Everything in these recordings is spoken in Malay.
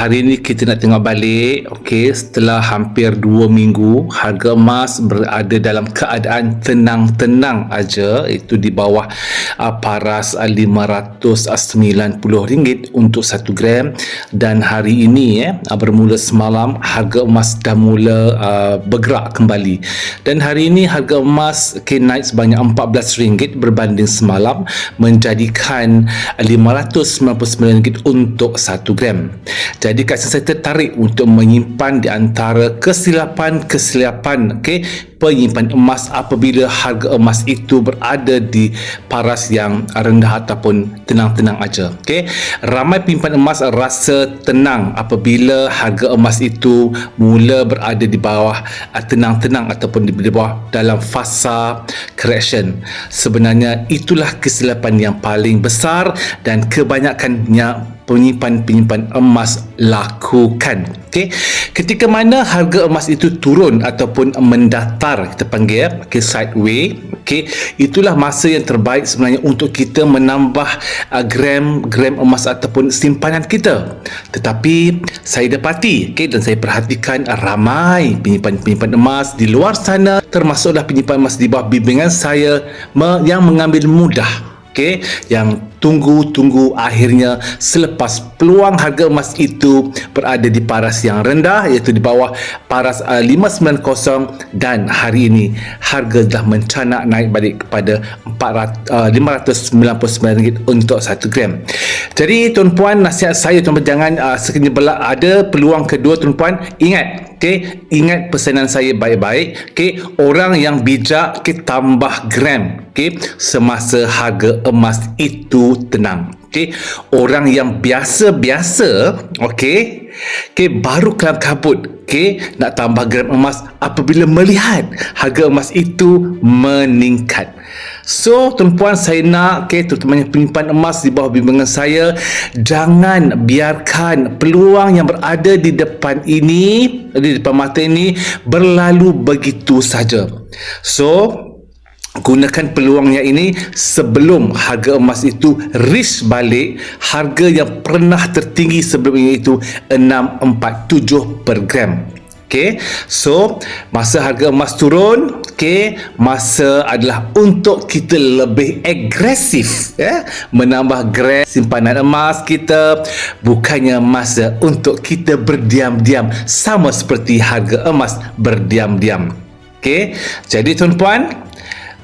Hari ini kita nak tengok balik, okey, setelah hampir 2 minggu harga emas berada dalam keadaan tenang-tenang aja. Itu di bawah uh, paras uh, RM590 untuk 1 gram. Dan hari ini eh uh, bermula semalam harga emas dah mula uh, bergerak kembali. Dan hari ini harga emas okay, naik sebanyak RM14 berbanding semalam menjadikan RM599 untuk 1 gram. Jadi kat saya tertarik untuk menyimpan di antara kesilapan-kesilapan okay, penyimpan emas apabila harga emas itu berada di paras yang rendah ataupun tenang-tenang aja. Okay. Ramai penyimpan emas rasa tenang apabila harga emas itu mula berada di bawah uh, tenang-tenang ataupun di bawah dalam fasa correction. Sebenarnya itulah kesilapan yang paling besar dan kebanyakannya penyimpan-penyimpan emas lakukan. Okey. Ketika mana harga emas itu turun ataupun mendatar kita panggil okay, sideways, okey, itulah masa yang terbaik sebenarnya untuk kita menambah uh, gram-gram emas ataupun simpanan kita. Tetapi saya dapati okey dan saya perhatikan ramai penyimpan-penyimpan emas di luar sana termasuklah penyimpan emas di bawah bimbingan saya yang mengambil mudah okey yang tunggu-tunggu akhirnya selepas peluang harga emas itu berada di paras yang rendah iaitu di bawah paras uh, 590 dan hari ini harga dah mencanak naik balik kepada 400, uh, 599 ringgit untuk 1 gram jadi tuan-puan nasihat saya tuan-puan jangan uh, sekejap belak ada peluang kedua tuan-puan ingat Okay, ingat pesanan saya baik-baik. Okay, orang yang bijak, okay, tambah gram. Okay, semasa harga emas itu tenang. Okay, orang yang biasa-biasa, okay, okay, baru kelam kabut. Okay, nak tambah gram emas apabila melihat harga emas itu meningkat. So, tuan-puan saya nak, okay, terutamanya penyimpan emas di bawah bimbingan saya, jangan biarkan peluang yang berada di depan ini, di depan mata ini, berlalu begitu saja. So, gunakan peluangnya ini sebelum harga emas itu risk balik. Harga yang pernah tertinggi sebelum ini itu 647 per gram. Okay, so masa harga emas turun, okay, masa adalah untuk kita lebih agresif, ya, menambah gram simpanan emas kita, bukannya masa untuk kita berdiam-diam sama seperti harga emas berdiam-diam. Okay, jadi tuan-puan,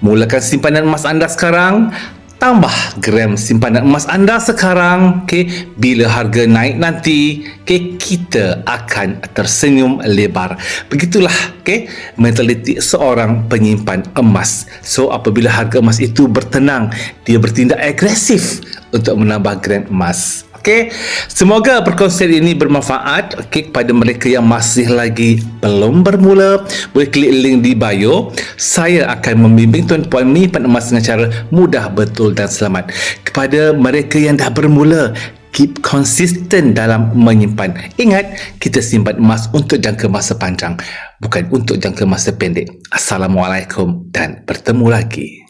mulakan simpanan emas anda sekarang, tambah gram simpanan emas anda sekarang okay, bila harga naik nanti okay, kita akan tersenyum lebar. Begitulah okay, mentaliti seorang penyimpan emas. So apabila harga emas itu bertenang dia bertindak agresif untuk menambah gram emas Okey, semoga perkongsian ini bermanfaat okey kepada mereka yang masih lagi belum bermula. Boleh klik link di bio. Saya akan membimbing tuan-puan menyimpan emas dengan cara mudah, betul dan selamat. Kepada mereka yang dah bermula, keep konsisten dalam menyimpan. Ingat, kita simpan emas untuk jangka masa panjang, bukan untuk jangka masa pendek. Assalamualaikum dan bertemu lagi.